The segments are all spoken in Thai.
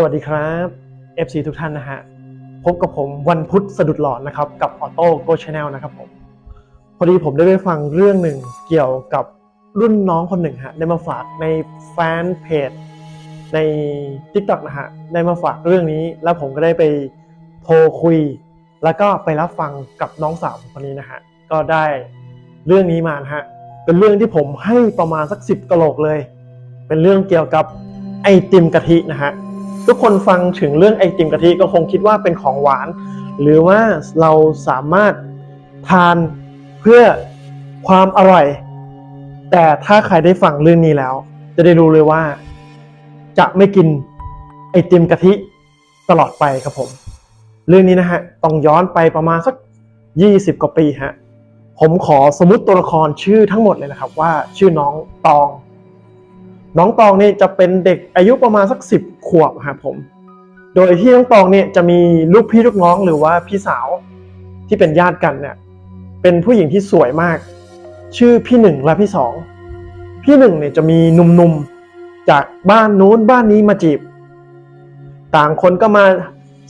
สวัสดีครับ FC ทุกท่านนะฮะ พบกับผมวันพุธสะดุดหลอนนะครับ กับออโต้โกชแนลนะครับผม พอดีผมได้ไปฟังเรื่องหนึ่งเกี่ยวกับรุ่นน้องคนหนึ่งฮะ ได้มาฝากในแฟนเพจใน TikTok นะฮะ ได้มาฝากเรื่องนี้ แล้วผมก็ได้ไปโทรคุย แล้วก็ไปรับฟังกับน้องสาวคนนี้นะฮะ ก็ได้เรื่องนี้มานะฮะ เป็นเรื่องที่ผมให้ประมาณสักสิบกะโหลกเลย เป็นเรื่องเกี่ยวกับไอติมกะทินะฮะ ทุกคนฟังถึงเรื่องไอติมกะทิก็คงคิดว่าเป็นของหวาน หรือว่าเราสามารถทานเพื่อความอร่อย แต่ถ้าใครได้ฟังเรื่องนี้แล้ว จะได้รู้เลยว่า จะไม่กินไอติมกะทิตลอดไปครับผม เรื่องนี้นะฮะต้องย้อนไปประมาณสัก 20 กว่าปีฮะผมขอสมมติตัวละครชื่อทั้งหมดเลยนะครับว่าชื่อน้องตอง น้องตองเนี่ยจะเป็นเด็กอายุประมาณสักสิบขวบครับผม โดยที่น้องตองเนี่ยจะมีลูกพี่ลูกน้องหรือว่าพี่สาวที่เป็นญาติกันเนี่ยเป็นผู้หญิงที่สวยมาก ชื่อพี่หนึ่งและพี่สองพี่หนึ่งเนี่ยจะมีหนุ่มๆจากบ้านนู้นบ้านนี้มาจีบ ต่างคนก็มา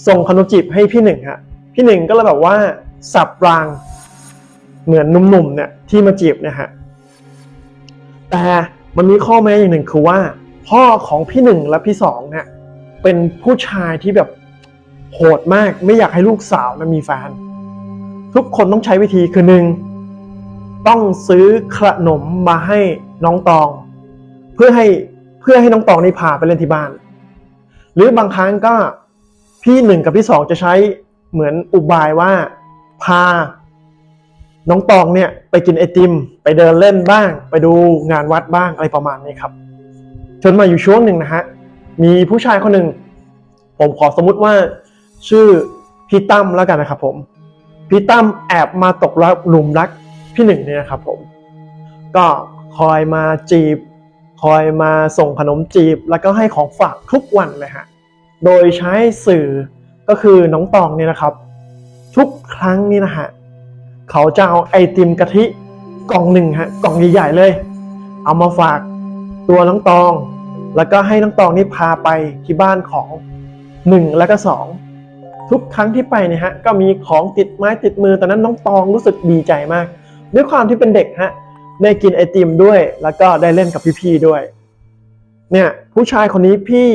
ส่งขนมจีบให้พี่หนึ่งฮะพี่หนึ่งก็เลยแบบว่าสับรางเหมือนหนุ่มๆเนี่ยที่มาจีบเนี่ยฮะแต่ มันมีข้อแม้อย่างหนึ่งคือว่า พ่อของพี่หนึ่งและพี่สองเนี่ยเป็นผู้ชายที่แบบโหดมากไม่อยากให้ลูกสาวนะมีแฟน ทุกคนต้องใช้วิธีคือหนึ่งต้องซื้อขนมมาให้น้องตอง เพื่อให้เพื่อให้น้องตองนี่พาไปเล่นที่บ้าน หรือบางครั้งก็พี่หนึ่งกับพี่สองจะใช้เหมือนอุบายว่า พา น้องตองเนี่ยไปกินไอติม ไปเดินเล่นบ้าง ไปดูงานวัดบ้างอะไรประมาณนี้ครับจนมาอยู่ช่วงหนึ่งนะฮะมีผู้ชายคนหนึ่งผมขอสมมุติว่าชื่อพี่ตั้มแล้วกันนะครับผมพี่ตั้มแอบมาตกรักหลุมรักพี่หนึ่งเนี่ยนะครับผม ก็คอยมาจีบ คอยมาส่งขนมจีบ แล้วก็ให้ของฝากทุกวันเลยฮะโดยใช้สื่อก็คือน้องตองเนี่ยนะครับ ทุกครั้งนี่นะฮะ เขาจะเอาไอติมกะทิกล่องหนึ่งฮะกล่องใหญ่ๆเลย เอามาฝากตัวน้องตอง แล้วก็ให้น้องตองนี่พาไปที่บ้านของหนึ่งแล้วก็สองทุกครั้งที่ไปเนี่ยฮะก็มีของติดไม้ติดมือตอนนั้นน้องตองรู้สึกดีใจมาก ด้วยความที่เป็นเด็กฮะได้กินไอติมด้วย แล้วก็ได้เล่นกับพี่ๆด้วย เนี่ยผู้ชายคนนี้พี่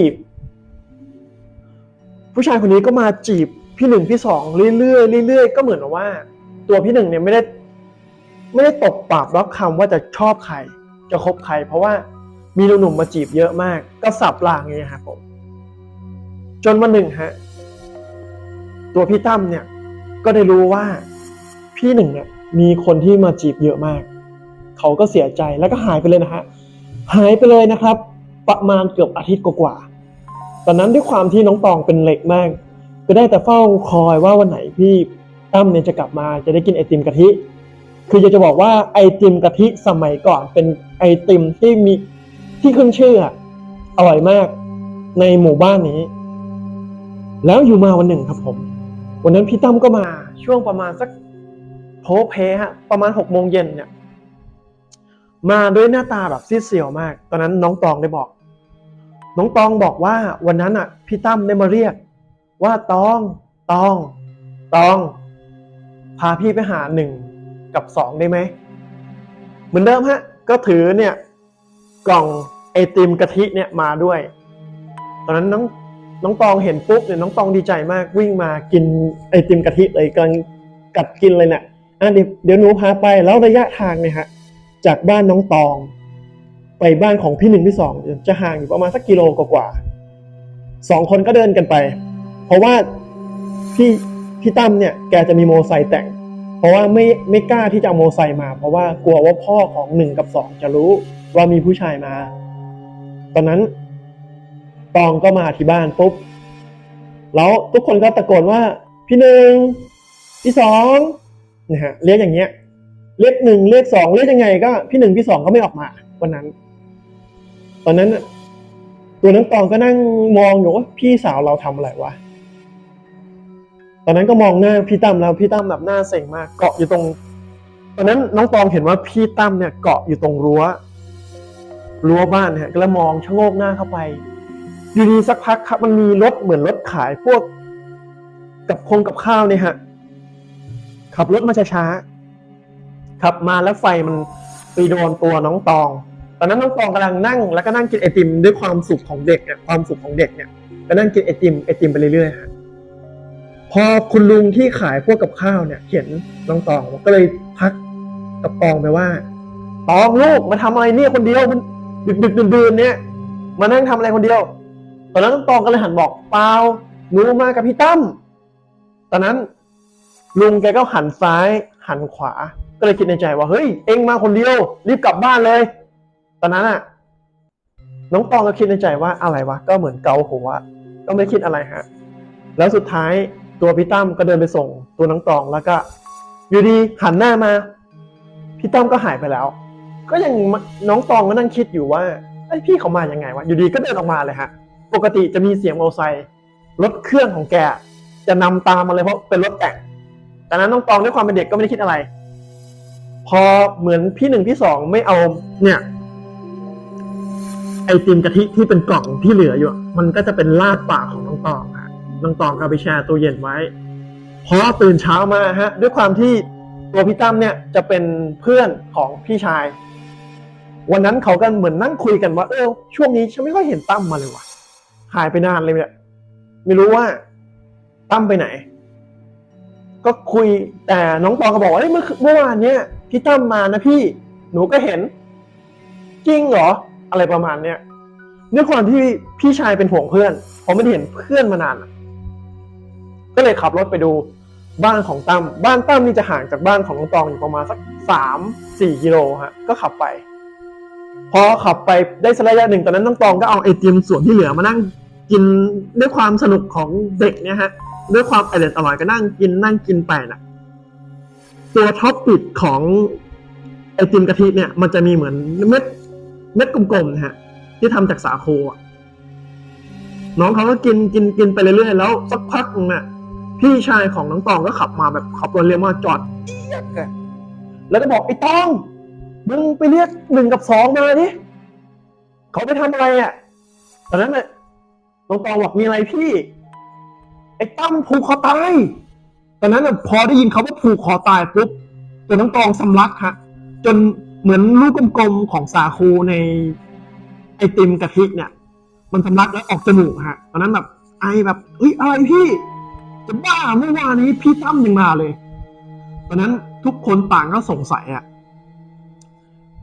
ผู้ชายคนนี้ก็มาจีบพี่หนึ่งพี่สองเรื่อยๆเรื่อยๆก็เหมือนว่า ตัวพี่หนึ่งเนี่ยไม่ได้ ไม่ได้ตกปากรับคำว่าจะชอบใคร จะคบใคร เพราะว่ามีหนุ่มมาจีบเยอะมาก ก็สับลางอย่างเงี้ยครับผมจนวันหนึ่งฮะตัวพี่ตั้มเนี่ย ก็ได้รู้ว่าพี่หนึ่งเนี่ย มีคนที่มาจีบเยอะมาก เขาก็เสียใจแล้วก็หายไปเลยนะฮะหายไปเลยนะครับ ประมาณเกือบอาทิตย์กว่าๆตอนนั้นด้วยความที่น้องตองเป็นเหล็กมาก ก็ได้แต่เฝ้าคอยว่าวันไหนพี่ ตั้มเนี่ยจะกลับมาจะได้กินไอติมกะทิ คือจะจะบอกว่าไอติมกะทิสมัยก่อนเป็นไอติมที่มีที่ขึ้นชื่ออร่อยมากในหมู่บ้านนี้ แล้วอยู่มาวันหนึ่งครับผม วันนั้นพี่ตั้มก็มาช่วงประมาณสักโพเพฮะ ประมาณหกโมงเย็นเนี่ย มาด้วยหน้าตาแบบซีดเซียวมาก ตอนนั้นน้องตองได้บอก น้องตองบอกว่าวันนั้นอะ พี่ตั้มได้มาเรียก ว่าตองตองตองาพี่ไปหาหนึ่งกับสองได้ไหม เหมือนเดิมฮะ ก็ถือเนี่ย กล่องไอติมกะทิเนี่ยมาด้วย ตอนนั้นน้องน้องตองเห็นปุ๊บเนี่ยน้องตองดีใจมากวิ่งมากินไอติมกะทิเลยกำลังกัดกินเลยเนี่ยอะเดี๋ยวเดี๋ยวหนูพาไปแล้วระยะทางเนี่ยฮะจากบ้านน้องตอง ไปบ้านของพี่หนึ่งพี่สองจะห่างอยู่ประมาณสักกิโลกว่าสองคนก็เดินกันไป เพราะว่าพี่ พี่ตั้มเนี่ยแกจะมีโมไซค์แต่ง เพราะว่าไม่ไม่กล้าที่จะเอาโมไซค์มา เพราะว่ากลัวว่าพ่อของหนึ่งกับสองจะรู้ว่ามีผู้ชายมา ตอนนั้นตองก็มาที่บ้านปุ๊บแล้วทุกคนก็ตะโกนว่าพี่หนึ่งพี่สองนะฮะเรียกอย่างเงี้ยเรียกหนึ่งเรียกสองเรียกยังไงก็พี่หนึ่งพี่สองก็ไม่ออกมาวันนั้น ตอนนั้นตัวน้องตองก็นั่งมองอยู่ว่าพี่สาวเราทำอะไรวะ ตอนนั้นก็มองหน้าพี่ตั้มแล้วพี่ตั้มแบบหน้าเซ็งมาก เกาะอยู่ตรง ตอนนั้นน้องตองเห็นว่าพี่ตั้มเนี่ยเกาะอยู่ตรงรั้ว รั้วบ้านเนี่ยก็แล้วมองชะโงกหน้าเข้าไป อยู่ดีสักพักครับ มันมีรถเหมือนรถขายพวก กับคงกับข้าวเนี่ยฮะขับรถมาช้าๆขับมาแล้วไฟมันไปโดนตัวน้องตอง ตอนนั้นน้องตองกำลังนั่ง แล้วก็นั่งกินไอติมด้วยความสุขของเด็กเนี่ยความสุขของเด็กเนี่ยก็นั่งกินไอติมไอติมไปเรื่อยๆฮะ พอคุณลุงที่ขายพวกกับข้าวเนี่ยเห็นน้องตองก็เลยทักกับตองไปว่า ตองลูกมาทำอะไรเนี่ยคนเดียวมันดึกดึกดื่นดื่นๆเนี่ยมานั่งทำอะไรคนเดียว ตอนนั้นน้องตองก็เลยหันบอกเปล่าหนูมากับพี่ตั้มตอนนั้นลุงแกก็หันซ้ายหันขวา ก็เลยคิดในใจว่าเฮ้ยเอ็งมาคนเดียว รีบกลับบ้านเลย ตอนนั้นอะน้องตองก็คิดในใจว่าอะไรวะก็เหมือนเกาหัวก็ไม่คิดอะไรฮะ แล้วสุดท้าย ตัวพี่ตั้มก็เดินไปส่งตัวน้องตองแล้วก็อยู่ดีหันหน้ามา พี่ตั้มก็หายไปแล้ว ก็ยังน้องตองก็นั่งคิดอยู่ว่าไอ้พี่เขามายังไงวะอยู่ดีก็เดินออกมาเลยฮะ ปกติจะมีเสียงมอเตอร์ไซค์รถเครื่องของแก จะนำตามมาเลยเพราะเป็นรถแต่งแต่นั้นน้องตองด้วยความเป็นเด็กก็ไม่ได้คิดอะไร พอเหมือนพี่หนึ่งพี่สองไม่เอาเนี่ย ไอติมกะทิที่เป็นกล่องที่เหลืออยู่ มันก็จะเป็นลาดปากของน้องตอง น้องตองก็เอาไปแช่ตู้เย็นไว้พอตื่นเช้ามาฮะ ด้วยความที่ตัวพี่ตั้มเนี่ยจะเป็นเพื่อนของพี่ชาย วันนั้นเขากันเหมือนนั่งคุยกันว่า เออช่วงนี้ฉันไม่ค่อยเห็นตั้มมาเลยว่ะหายไปนานเลยเนี่ยไม่รู้ว่าตั้มไปไหน ก็คุยแต่น้องตองก็บอกว่าเอ้ยเมื่อเมื่อวานเนี้ยพี่ตั้มมานะพี่หนูก็เห็น จริงเหรอ อะไรประมาณเนี้ยด้วยความที่พี่ชายเป็นห่วงเพื่อนผมไม่ได้เห็นเพื่อนมานานอะ ก็เลยขับรถไปดูบ้านของตั้มบ้านตั้มนี่จะห่างจากบ้านของน้องตองอยู่ประมาณสักสามสี่กิโลฮะก็ขับไป พอขับไปได้สักระยะหนึ่งตอนนั้นน้องตองก็เอาไอติมส่วนที่เหลือมานั่งกินด้วยความสนุกของเด็กเนี่ยฮะด้วยความอร่อยอร่อยก็นั่งกินนั่งกินไปนะตัวท็อปปิดของไอติมกะทิเนี่ย มันจะมีเหมือนเม็ดเม็ดกลมๆนะฮะ ที่ทำจากสาโคะน้องเขาก็กินกินกินไปเรื่อยๆแล้วสักพักนึงน่ะ พี่ชายของน้องตองก็ขับมาแบบขับรถเร็วมาจอดเอียดเลยแล้วก็บอกไอ้ตองมึงไปเรียกหนึ่งกับสองมาดิเขาไปทำอะไรอะตอนนั้นน่ะน้องตองบอกมีอะไรพี่ ไอ้ตั้มผูกคอตายตอนนั้นน่ะพอได้ยินเขาว่าผูกคอตายปุ๊บจนน้องตองสำลักฮะจนเหมือนลูกกลมๆของสาคูในไอติมกะทิเนี่ย มันสำลักแล้วออกจมูกฮะตอนนั้นแบบไอแบบเฮ้ยอะไรพี่ จะบ้าเมื่อวานนี้พี่ตั้มยังมาเลยตอนนั้นทุกคนต่างก็สงสัยอะ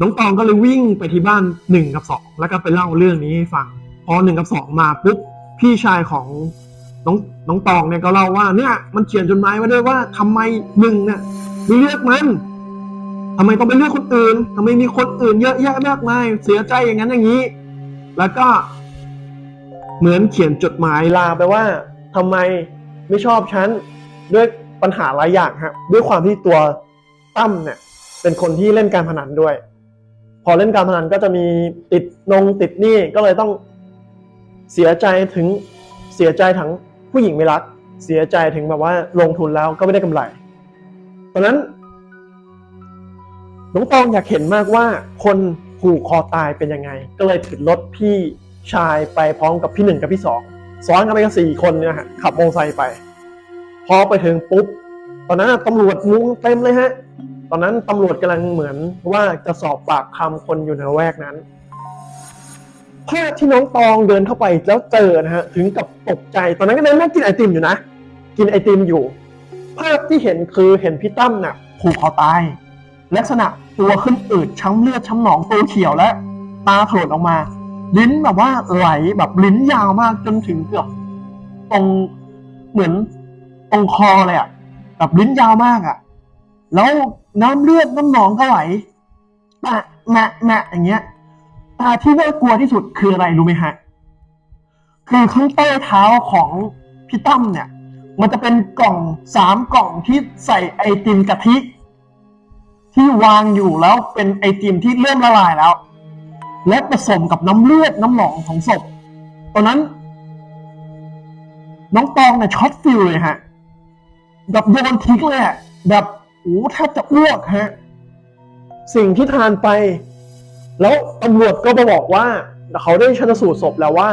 น้องตองก็เลยวิ่งไปที่บ้านหนึ่งกับสองแล้วก็ไปเล่าเรื่องนี้ให้ฟัง พอหนึ่งกับสองมาปุ๊บพี่ชายของน้องน้องตองเนี่ยก็เล่าว่าเนี่ย มันเขียนจดหมายไว้ด้วยว่าทำไมหนึ่งเนี่ยไม่เลือกมันทำไมต้องไปเลือกคนอื่นทำไมมีคนอื่นเยอะแยะมากมายเสียใจอย่างนั้นอย่างนี้ แล้วก็เหมือนเขียนจดหมายลาไปว่าทำไม ไม่ชอบฉันด้วยปัญหาหลายอย่างฮะด้วยความที่ตัวตั้มเนี่ยเป็นคนที่เล่นการพนันด้วย พอเล่นการพนันก็จะมีติดนงติดหนี้ก็เลยต้องเสียใจถึงเสียใจทั้งผู้หญิงไม่รัก เสียใจถึงแบบว่าลงทุนแล้วก็ไม่ได้กำไรตอนนั้นน้องตองอยากเห็นมากว่าคนผูกคอตายเป็นยังไง ก็เลยถือรถพี่ชายไปพร้อมกับพี่หนึ่งกับพี่สอง ซ้อนกันไปกันสี่คนเนี่ยฮะขับมอเตอร์ไซค์ไป พอไปถึงปุ๊บ ตอนนั้นตำรวจมุงเต็มเลยฮะ ตอนนั้นตำรวจกำลังเหมือนว่าจะสอบปากคำคนอยู่ในแวกนั้นภาพที่น้องตองเดินเข้าไปแล้วเจอนะฮะถึงกับตกใจ ตอนนั้นก็นั่งกินไอติมอยู่นะ กินไอติมอยู่ ภาพที่เห็นคือเห็นพี่ตั้มน่ะผูกคอตาย ลักษณะตัวขึ้นอืดช้ำเลือดช้ำหนองตัวเขียวและ ตาโผล่ออกมา ลิ้นแบบว่าไหลแบบลิ้นยาวมากจนถึงเกือบตรงเหมือนตรงคอเลยอะแบบลิ้นยาวมากอะแล้วน้ำเลือดน้ำหนองก็ไหลแะแมะแมะอย่างเงี้ยตาที่น่ากลัวที่สุดคืออะไรรู้ไหมฮะคือข้างใต้เท้าของพี่ตั้มเนี่ย มันจะเป็นกล่องสามกล่องที่ใส่ไอติมกะทิ ที่วางอยู่แล้วเป็นไอติมที่เริ่มละลายแล้ว และผสมกับน้ำเลือดน้ำหนองของศพ ตอนนั้น น้องตองเนี่ยช็อตฟิลเลยฮะแบบโยนทิ้งเลยอะแบบโอ้แทบจะอ้วกฮะ สิ่งที่ทานไป แล้วตำรวจก็มาบอกว่า เขาได้ชันสูตรศพแล้วว่า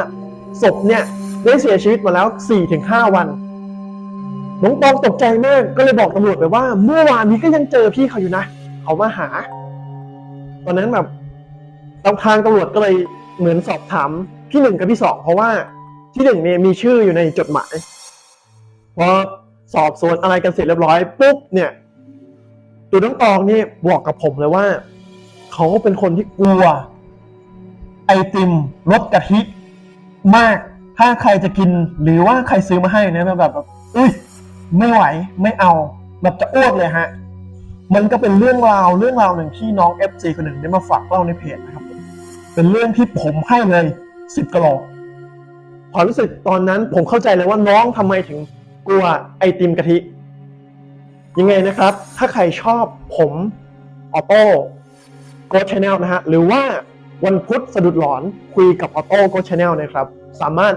ศพเนี่ย ได้เสียชีวิตมาแล้ว 4-5 วัน น้องตองตกใจมากก็เลยบอกตำรวจไปว่า เมื่อวานนี้ก็ยังเจอพี่เขาอยู่นะ เขามาหา ตอนนั้นแบบ ทางตำรวจก็เลยเหมือนสอบถามพี่หนึ่งกับพี่สองเพราะว่าที่หนึ่งเนี่ยมีชื่ออยู่ในจดหมายพอสอบสวนอะไรกันเสร็จเรียบร้อยปุ๊บเนี่ยตัวน้องตองนี่บอกกับผมเลยว่า เขาเป็นคนที่กลัว ไอติมรสกะทิมาก ถ้าใครจะกินหรือว่าใครซื้อมาให้เนี่ยแบบแบบอุ้ยไม่ไหวไม่เอา แบบจะอ้วกเลยฮะ มันก็เป็นเรื่องราวเรื่องราวหนึ่งที่น้อง FC คนหนึ่งได้มาฝากเล่าในเพจนะครับ เป็นเรื่องที่ผมให้เลยสิบกะโหลความรู้สึกตอนนั้นผมเข้าใจเลยว่าน้องทำไมถึงกลัวไอติมกะทิ ยังไงนะครับ ถ้าใครชอบผมออโต้โกชแนลนะฮะ หรือว่าวันพุธสะดุดหลอนคุยกับออโต้โกชแนลนะครับ สามารถ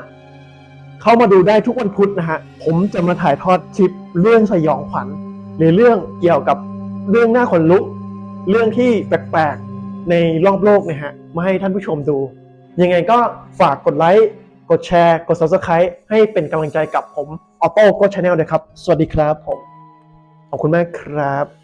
เข้ามาดูได้ทุกวันพุธนะฮะ ผมจะมาถ่ายทอดคลิปเรื่องสยองขวัญ หรือเรื่องเกี่ยวกับเรื่องหน้าขนลุก เรื่องที่แปลกๆ ในรอบโลกนะฮะมาให้ท่านผู้ชมดู ยังไงก็ฝากกดไลค์กดแชร์ กด subscribe ให้เป็นกำลังใจกับผมออโต้ก็ชแนลด้วยครับ สวัสดีครับผม ขอบคุณมากครับ